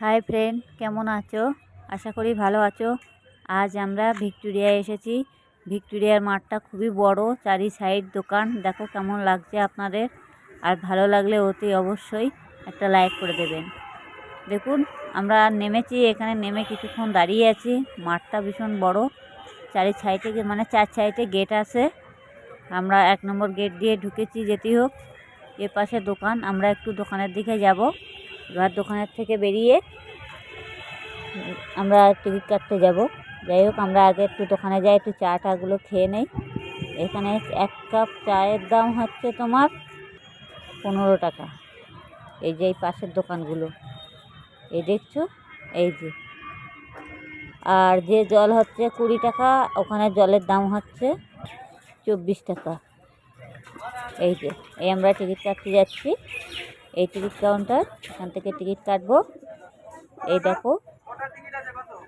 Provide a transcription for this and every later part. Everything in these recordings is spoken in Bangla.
হাই ফ্রেন্ড, কেমন আছো? আশা করি ভালো আছো। আজ আমরা ভিক্টোরিয়া এসেছি। ভিক্টোরিয়ার মাঠটা খুবই বড় চারি সাইড দোকান। দেখো কেমন লাগছে আপনাদের। আর ভালো লাগলে অতি অবশ্যই একটা লাইক করে দেবেন। দেখুন, আমরা নেমেছি, এখানে নেমে কিছুক্ষণ দাঁড়িয়ে আছি। মাঠটা ভীষণ বড়। চারি সাইডে মানে চার সাইডে গেট আছে। আমরা এক নম্বর গেট দিয়ে ঢুকেছি, যেতেই হোক। এ পাশে দোকান, আমরা একটু দোকানের দিকে যাব। এবার দোকানের থেকে বেরিয়ে আমরা টিকিট কাটতে যাব। যাই হোক, আমরা আগে একটু দোকানে যাই, একটু চা টাগুলো খেয়ে নেই। এখানে এক কাপ চায়ের দাম হচ্ছে তোমার পনেরো টাকা। এই যে এই পাশের দোকানগুলো। এই দেখছ? এই যে। আর যে জল হচ্ছে কুড়ি টাকা, ওখানে জলের দাম হচ্ছে চব্বিশ টাকা। এই যে, এই আমরা টিকিট কাটতে যাচ্ছি। এই টিকিট কাউন্টার এখান থেকে টিকিট কাটবো। এই দেখো,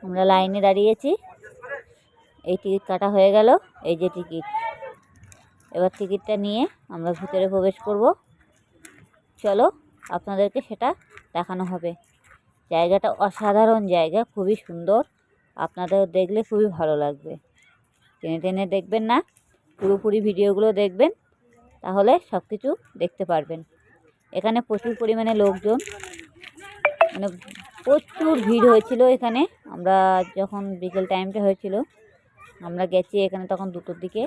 আমরা লাইনে দাঁড়িয়েছি। এই টিকিট কাটা হয়ে গেল, এই যে টিকিট এবার টিকিটটা নিয়ে আমরা ভিতরে প্রবেশ করব। চলো, আপনাদেরকে সেটা দেখানো হবে। জায়গাটা অসাধারণ জায়গা, খুবই সুন্দর। আপনাদের দেখলে খুবই ভালো লাগবে। টেনে টেনে দেখবেন না, পুরোপুরি ভিডিওগুলো দেখবেন, তাহলে সব কিছু দেখতে পারবেন। এখানে প্রচুর পরিমাণে লোকজন। মানে প্রচুর ভিড় হয়েছিল এখানে। আমরা যখন বিকেল টাইমটা হয়েছিল, আমরা গেছি এখানে তখন দুটোর দিকে।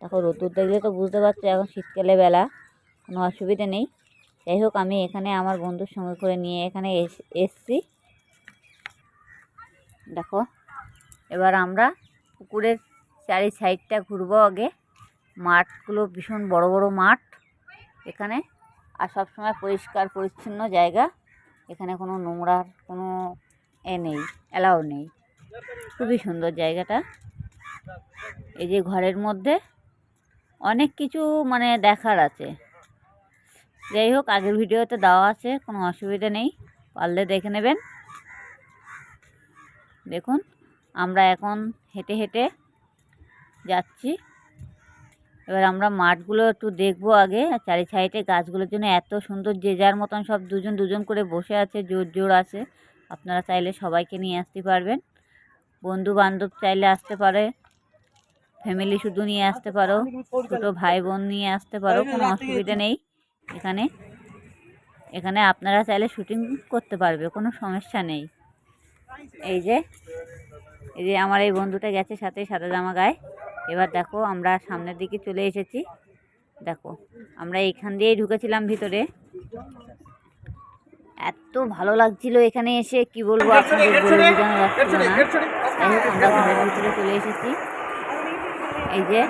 তখন রোদ্দুর দেখলে তো বুঝতে পারছ, এখন শীতকালে বেলা, কোনো অসুবিধা নেই। যাই হোক, আমি এখানে আমার বন্ধুর সঙ্গে করে নিয়ে এখানে এস- এসছি। দেখো, এবার আমরা পুকুরের চারি সাইডটা ঘুরবো আগে। মাঠগুলো ভীষণ বড় বড় মাঠ এখানে। আর সবসময় পরিষ্কার, পরিচ্ছন্ন জায়গা। এখানে কোনো নোংরার কোনো এ নেই অ্যালাউ নেই। খুবই সুন্দর জায়গাটা। এই যে ঘরের মধ্যে অনেক কিছু মানে দেখার আছে। যাই হোক, আগের ভিডিওতে দেওয়া আছে, কোনো অসুবিধা নেই। পারলে দেখে নেবেন। দেখুন, আমরা এখন হেঁটে হেঁটে যাচ্ছি। এবার আমরা মাঠগুলো একটু দেখব আগে। চারি সাইডে গাছগুলোর জন্য এত সুন্দর যে যার মতন সব দুজন দুজন করে বসে আছে জোর জোর আছে। আপনারা চাইলে সবাইকে নিয়ে আসতে পারবেন। বন্ধু বান্ধব চাইলে আসতে পারে। ফ্যামিলি শুধু নিয়ে আসতে পারো। ছোটো ভাই বোন নিয়ে আসতে পারো কোনো অসুবিধা নেই। এখানে এখানে আপনারা চাইলে শুটিং করতে পারবে কোনো সমস্যা নেই। এই যে এই যে আমার এই বন্ধুটা গেছে সাথে সাদা জামা গায়ে। এবার দেখো আমরা সামনের দিকে চলে এসেছি। দেখো আমরা এখান দিয়েই ঢুকেছিলাম ভিতরে। এত ভালো লাগছিল এখানে এসে কি বলব আপনাদের বলে বোঝানো যাচ্ছিল না। যাই হোক আমরা ঘরের ভিতরে চলে এসেছি। এই যে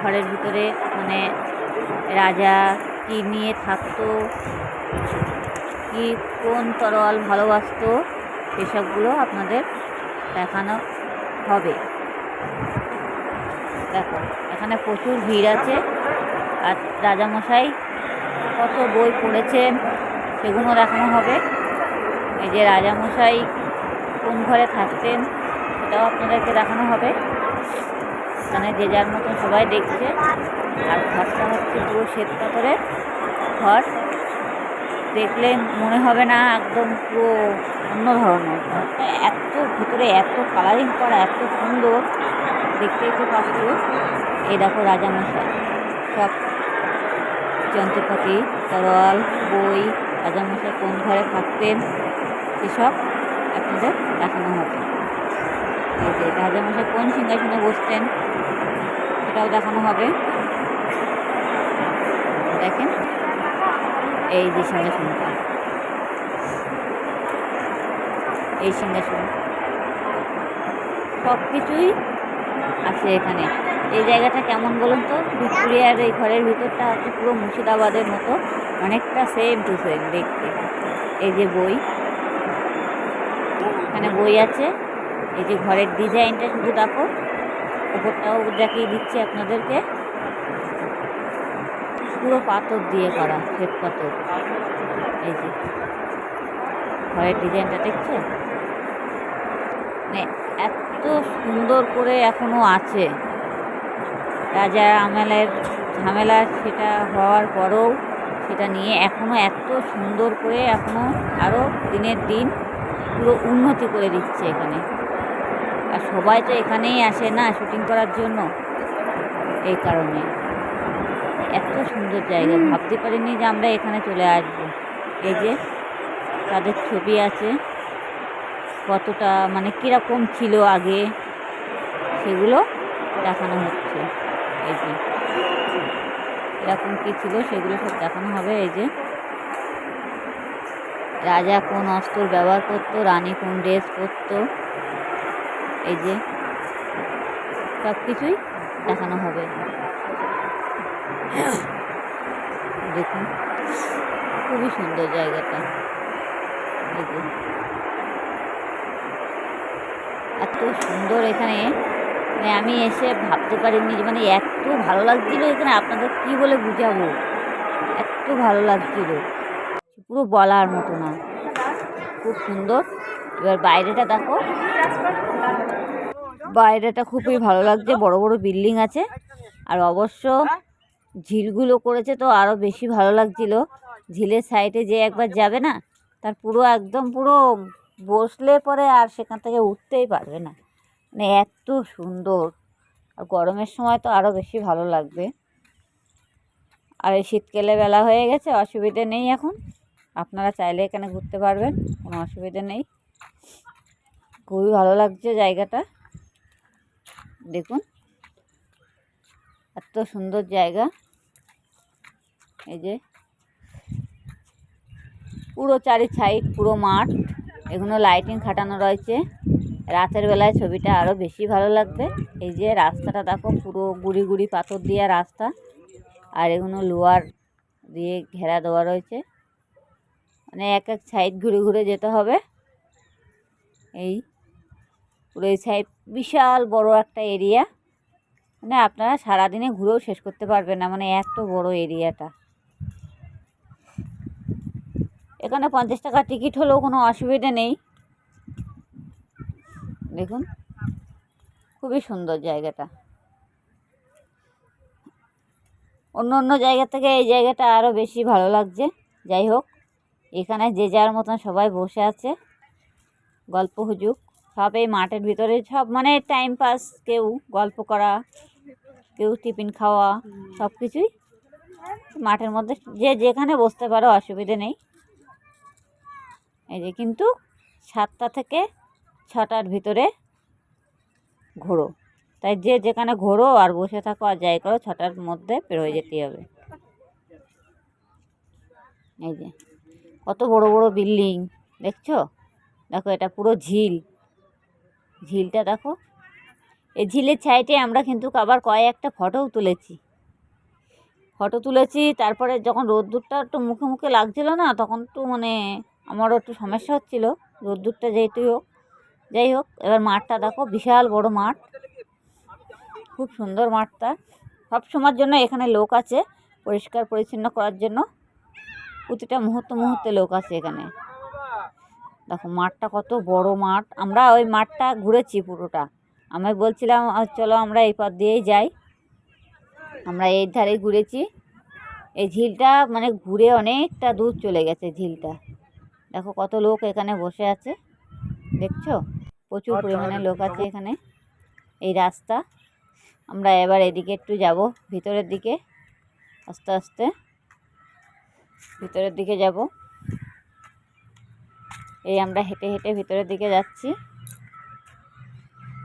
ঘরের ভিতরে মানে রাজা কি নিয়ে থাকতো কি কোন তরোয়াল ভালোবাসতো সেসবগুলো আপনাদের দেখানো হবে। দেখো, এখানে প্রচুর ভিড় আছে। আর রাজামশাই কত বই পড়েছেন সেগুলো দেখানো হবে। এই যে রাজামশাই কোন ঘরে থাকতেন সেটাও আপনাদেরকে দেখানো হবে। এখানে যে যার মতন সবাই দেখছে। আর ঘরটা হচ্ছে পুরো শ্বেত পাথরের ঘর। দেখলে মনে হবে না একদম পুরো অন্য ধরনের। এত ভিতরে এত কালারিং করা, এত সুন্দর। দেখতেই তো পাচ্ছ। এই দেখো রাজামশাই। সব যন্ত্রপাতি তরল বই, রাজামশাই কোন ঘরে থাকতেন সেসব আপনাদের দেখানো হবে। এই যে রাজামশাই কোন সিংহাসনে বসতেন সেটাও দেখানো হবে। দেখেন, এই যে সিংহাসনটা। এই সিংহাসন। সব কিছুই আছে এখানে। এই জায়গাটা কেমন বলুন তো? ভিক্টোরিয়ার এই ঘরের ভিতরটা আছে পুরো মুর্শিদাবাদের মতো। অনেকটা সেম টু সেম দেখতে। এই যে বই। এখানে বই আছে। এই যে ঘরের ডিজাইনটা শুধু দেখো। ওপরটাও দেখিয়ে দিচ্ছি আপনাদেরকে। পুরো পাথর দিয়ে করা, শ্বেত পাথর। এই যে। ঘরের ডিজাইনটা দেখছ এত সুন্দর করে এখনও আছে। রাজা আমলের ঝামেলা সেটা হওয়ার পরেও সেটা নিয়ে এখনও এত সুন্দর করে এখনও আরও দিনের দিন পুরো উন্নতি করে দিচ্ছে এখানে। আর সবাই তো এখানেই আসে না শুটিং করার জন্য এই কারণে। এত সুন্দর জায়গা ভাবতে পারিনি যে আমরা এখানে চলে আসব। এই যে তাদের ছবি আছে। কতটা মানে কীরকম ছিল আগে, সেগুলো দেখানো হচ্ছে। এই যে, এরকম কী ছিল সেগুলো সব দেখানো হবে, এই যে। রাজা কোন অস্ত্র ব্যবহার করতো, রানী কোন ড্রেস পরতো, এই যে, সব কিছুই দেখানো হবে। দেখুন, খুবই সুন্দর জায়গাটা, এই যে। এত সুন্দর এখানে। মানে আমি এসে ভাবতে পারিনি মানে এত ভালো লাগছিল এখানে। আপনাদের কি বলে বুঝাবো? এত ভালো লাগছিল। পুরো বলার মতো না। খুব সুন্দর। এবার বাইরেটা দেখো। বাইরেটা খুবই ভালো লাগছে। বড় বড় বিল্ডিং আছে। আর অবশ্য ঝিলগুলো করেছে তো আরও বেশি ভালো লাগছিল। ঝিলের সাইডে যে একবার যাবে না, তার পুরো একদম পুরো বসলে পরে আর সেখান থেকে উঠতেই পারবে না। মানে এত সুন্দর। আর গরমের সময় তো আরও বেশি ভালো লাগবে। আর এই শীতকালে বেলা হয়ে গেছে, অসুবিধে নেই এখন। আপনারা চাইলে এখানে ঘুরতে পারবেন, কোনো অসুবিধে নেই। খুবই ভালো লাগছে জায়গাটা। দেখুন। এত সুন্দর জায়গা। এই যে পুরো চারি সাইড, পুরো মাঠ। এগুলো লাইটিং খাটানো রয়েছে। রাতের বেলায় ছবিটা আরও বেশি ভালো লাগবে। এই যে রাস্তাটা দেখো, পুরো গুড়ি গুড়ি পাথর দিয়ে রাস্তা। আর এগুলো লোয়ার দিয়ে ঘেরা দেওয়া রয়েছে। মানে এক এক সাইড ঘুরে ঘুরে যেতে হবে। এই পুরো এই সাইড বিশাল বড় একটা এরিয়া মানে আপনারা সারাদিনে ঘুরেও শেষ করতে পারবেন না। মানে এত বড় এরিয়াটা এখানে পঞ্চাশ টাকা টিকিট হলেও কোনো অসুবিধে নেই। দেখুন, খুবই সুন্দর জায়গাটা। অন্য অন্য জায়গা থেকে এই জায়গাটা আরও বেশি ভালো লাগছে। যাই হোক, এখানে যে যার মতন সবাই বসে আছে, গল্প হুজুক। সব এই মাঠের ভিতরে সব মানে টাইম পাস কেউ গল্প করা, কেউ টিফিন খাওয়া সব কিছুই মাঠের মধ্যে। যে যেখানে বসতে পারো, অসুবিধে নেই। এই যে কিন্তু সাতটা থেকে ছটার ভিতরে ঘোরো। তাই যে যেখানে ঘোরো আর বসে থাকো আর যাই করো, ছটার মধ্যে বের হয়ে যেতে হবে। এই যে কত বড় বড় বিল্ডিং, দেখছ? দেখো এটা পুরো ঝিল। ঝিলটা দেখো। এই ঝিলের ছাইটে আমরা কিন্তু আবার কয়েকটা ফটোও তুলেছি। ফটো তুলেছি, তারপরে যখন রোদ্দুরটা একটু মুখে মুখে লাগছিল না, তখন তো মানে আমারও একটু সমস্যা হচ্ছিল, রোদ্দুরটা যেহেতুই হোক। যাই হোক, এবার মাঠটা দেখো, বিশাল বড় মাঠ। খুব সুন্দর মাঠটা। সব সময়ের জন্য এখানে লোক আছে, পরিষ্কার পরিচ্ছন্ন করার জন্য। প্রতিটা মুহূর্ত মুহূর্তে লোক আছে এখানে। দেখো, মাঠটা কত বড় মাঠ। আমরা ওই মাঠটা ঘুরেছি পুরোটা। আমি বলছিলাম চলো আমরা এই পথ দিয়েই যাই। আমরা এই ধারে ঘুরেছি। এই ঝিলটা মানে ঘুরে অনেকটা দূর চলে গেছে ঝিলটা। দেখো কত লোক এখানে বসে আছে দেখছ? প্রচুর পরিমাণে লোক আছে এখানে। এই রাস্তা আমরা এবার এদিকে একটু যাব ভিতরের দিকে আস্তে আস্তে। ভিতরের দিকে যাব। এই আমরা হেঁটে হেঁটে ভিতরের দিকে যাচ্ছি।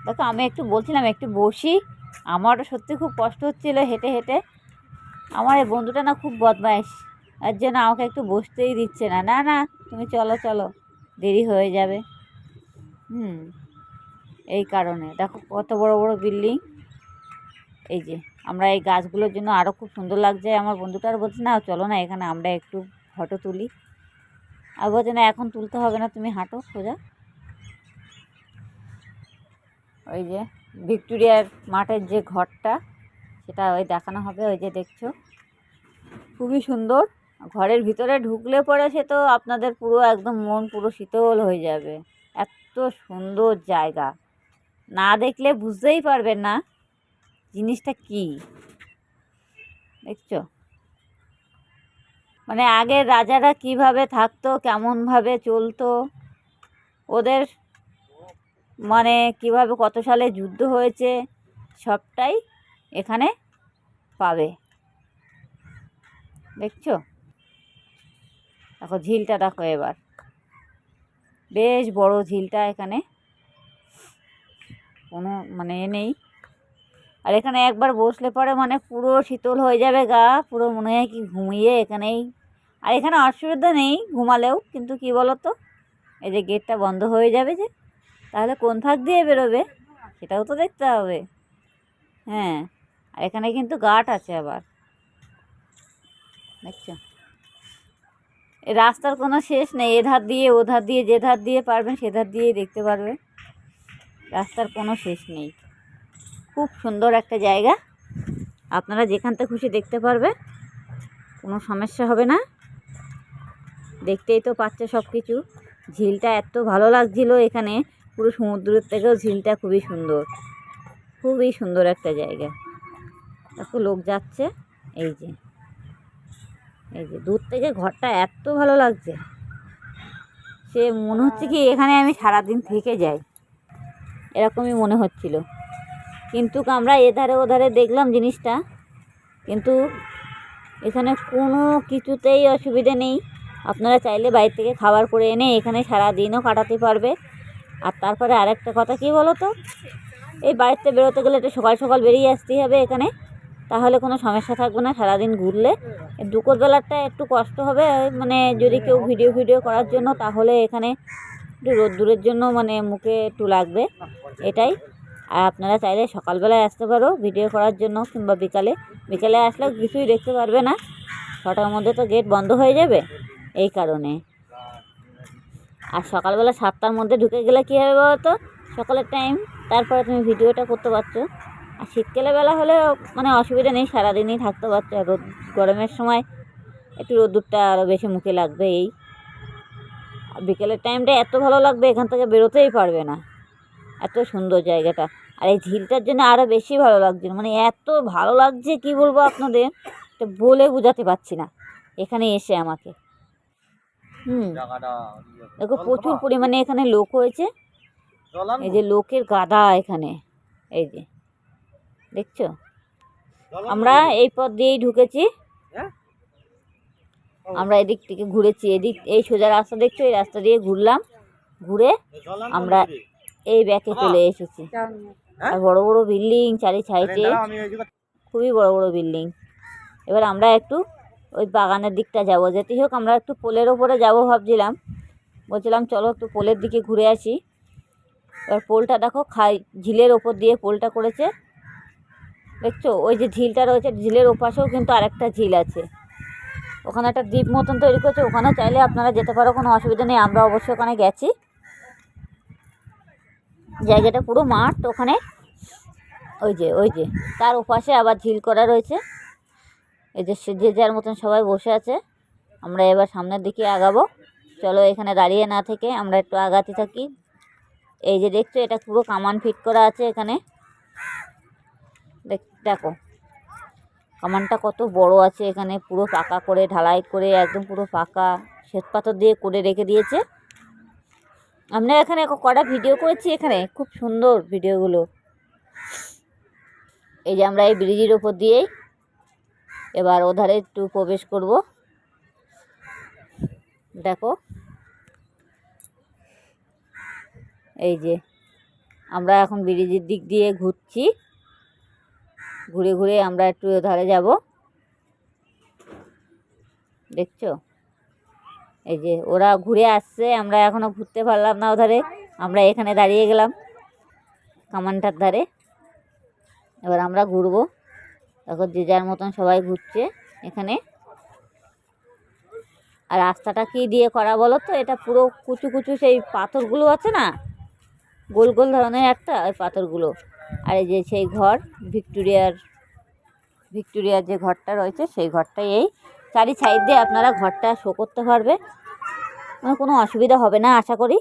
দেখো আমি একটু বলছিলাম একটু বসি। আমারও সত্যি খুব কষ্ট হচ্ছিল হেঁটে হেঁটে। আমার এই বন্ধুটা না খুব বদমাইশ। তার জন্য আমাকে একটু বসতেই দিচ্ছে না। না না তুমি চলো চলো। দেরি হয়ে যাবে। হুম। এই কারণে। দেখো কত বড় বড় বিল্ডিং। এই যে আমরা এই গাছগুলোর জন্য আরও খুব সুন্দর লাগছে। আমার বন্ধুটার বলছে না চলো না এখানে আমরা একটু ফটো তুলি। আর বলছে না এখন তুলতে হবে না তুমি হাঁটো সোজা। ওই যে ভিক্টোরিয়ার মাঠের যে ঘরটা সেটা ওই দেখানো হবে ওই যে দেখছ। খুবই সুন্দর। ঘরের ভিতরে ঢুকলে পরে সে তো আপনাদের পুরো একদম মন পুরো শীতল হয়ে যাবে। এত সুন্দর জায়গা। না দেখলে বুঝতেই পারবেন না জিনিসটা কি। দেখছ? মানে আগের রাজারা কীভাবে থাকতো, কেমনভাবে চলতো, ওদের মানে কীভাবে কত সালে যুদ্ধ হয়েছে, সবটাই এখানে পাবে। দেখছ? দেখো ঝিলটা দেখো এবার। বেশ বড় ঝিলটা এখানে। কোনো মানে এ নেই। আর এখানে একবার বসলে পরে মানে পুরো শীতল হয়ে যাবে গা, পুরো মনে হয় কি ঘুমিয়ে এখানেই। আর এখানে অসুবিধা নেই ঘুমালেও, কিন্তু কি বলো তো এই যে গেটটা বন্ধ হয়ে যাবে যে, তাহলে কোন ফাঁক দিয়ে বেরোবে? সেটাও তো দেখতে হবে। হ্যাঁ আর এখানে কিন্তু গার্ড আছে আবার। দেখছ? রাস্তার কোনো শেষ নেই এধার দিয়ে, ও ধার দিয়ে, যে ধার দিয়ে পারবেন সে ধার দিয়েই দেখতে পারবেন রাস্তার কোনো শেষ নেই। খুব সুন্দর একটা জায়গা। আপনারা যেখান থেকে খুশি দেখতে পারবে, কোনো সমস্যা হবে না। দেখতেই তো পাচ্ছে সব কিছু ঝিলটা এত ভালো লাগছিল এখানে, পুরো সমুদ্রের থেকেও ঝিলটা খুবই সুন্দর। খুবই সুন্দর একটা জায়গা। দেখো লোক যাচ্ছে, এই যে। এই যে দূর থেকে ঘরটা এত ভালো লাগছে। সে মনে হচ্ছে কি এখানে আমি সারাদিন থেকে যাই। এরকমই মনে হচ্ছিল। কিন্তু আমরা এধারে ওধারে দেখলাম জিনিসটা। কিন্তু এখানে কোনো কিছুতেই অসুবিধে নেই। আপনারা চাইলে বাইরে থেকে খাবার করে এনে এখানে সারা দিনও কাটাতে পারবে। আর তারপরে আরেকটা কথা কি বলো তো এই বাড়িতে বেরোতে গেলে একটু সকাল সকাল বেরিয়ে আসতেই হবে এখানে। তাহলে কোনো সমস্যা থাকবে না, সারাদিন ঘুরলে। দুপুরবেলাটা একটু কষ্ট হবে মানে যদি কেউ ভিডিও ভিডিও করার জন্য, তাহলে এখানে একটু রোদ্দুরের জন্য মানে মুখে একটু লাগবে, এটাই। আর আপনারা চাইলে সকালবেলায় আসতে পারো, ভিডিও করার জন্য, কিংবা বিকালে। বিকালে আসলে কিছুই দেখতে পারবে না। ছটার মধ্যে তো গেট বন্ধ হয়ে যাবে, এই কারণে। আর সকালবেলা সাতটার মধ্যে ঢুকে গেলে কী হবে বলতো? সকালের টাইম তারপরে তুমি ভিডিওটা করতে পারছ। আর শীতকালে বেলা হলে মানে অসুবিধা নেই সারাদিনই থাকতে পারছ আর রোদ গরমের সময় একটু রোদ্দুরটা আরও বেশি মুখে লাগবে এই। আর বিকেলের টাইমটা এত ভালো লাগবে এখান থেকে বেরোতেই পারবে না। এত সুন্দর জায়গাটা। আর এই ঝিলটার জন্য আরও বেশি ভালো লাগছে। মানে এত ভালো লাগছে কি বলব আপনাদের? তো বলে বোঝাতে পারছি না। এখানে এসে আমাকে। হুম। দেখো প্রচুর পরিমাণে এখানে লোক হয়েছে। এই যে লোকের গাদা এখানে। এই যে। দেখছ? আমরা এই পথ দিয়েই ঢুকেছি। আমরা এদিক থেকে ঘুরেছি। এদিক এই সোজা রাস্তা দেখছ? এই রাস্তা দিয়ে ঘুরলাম। ঘুরে আমরা এই ব্যাকে চলে। এসেছি। আর বড় বড় বিল্ডিং চারি সাইডে খুবই বড় বড় বিল্ডিং এবার আমরা একটু ওই বাগানের দিকটা যাব। যেতে হোক আমরা একটু পোলের ওপরে যাব ভাবছিলাম। বলছিলাম চলো একটু পোলের দিকে ঘুরে আসি। এবার পোলটা দেখো খাই ঝিলের ওপর দিয়ে পোলটা করেছে। দেখছ? ওই যে ঝিলটা রয়েছে, ঝিলের ওপাশেও কিন্তু আরেকটা ঝিল আছে। ওখানে একটা দ্বীপ মতন তৈরি করেছে, ওখানে চাইলে আপনারা যেতে পারো, কোনো অসুবিধা নেই, আমরা অবশ্যই ওখানে গেছি। জায়গাটা পুরো মাঠ, ওখানে ওই যে ওই যে, তার ওপাশে আবার ঝিল করা রয়েছে। এই যে সে যে যার মতন সবাই বসে আছে, আমরা এবার সামনের দিকে আগাবো। চলো এখানে দাঁড়িয়ে না থেকে আমরা একটু আগাতে থাকি। এই যে দেখছ, এটা পুরো কামান ফিট করা আছে এখানে। দেখ কামানটা কত বড় আছে এখানে, পুরো পাকা করে, ঢালাই করে, একদম পুরো পাকা শ্বেত পাথর দিয়ে করে রেখে দিয়েছে। আমরা এখানে কটা ভিডিও করেছি এখানে? খুব সুন্দর ভিডিওগুলো এই যে আমরা এই ব্রিজের ওপর দিয়েই এবার ওধারে একটু প্রবেশ করব। দেখো। এই যে আমরা এখন ব্রিজের দিক দিয়ে ঘুরছি। ঘুরে ঘুরে আমরা একটু ধারে যাব। দেখছ? এই যে ওরা ঘুরে আসছে, আমরা এখনও ঘুরতে পারলাম না ওধারে। আমরা এখানে দাঁড়িয়ে গেলাম কামানটার ধারে। এবার আমরা ঘুরবো। এখন যে যার মতন সবাই ঘুরছে এখানে। আর রাস্তাটা কি দিয়ে করা বলো তো? এটা পুরো কুচু কুচু সেই পাথরগুলো আছে না? গোল গোল ধরনের একটা, ওই পাথরগুলো। আর এই যে সেই ঘর, ভিক্টোরিয়ার ভিক্টোরিয়ার যে ঘরটা রয়েছে, সেই ঘরটাই এই চারি সাইড দিয়ে আপনারা ঘরটা শো করতে পারবে। কোনো অসুবিধা হবে না, আশা করি।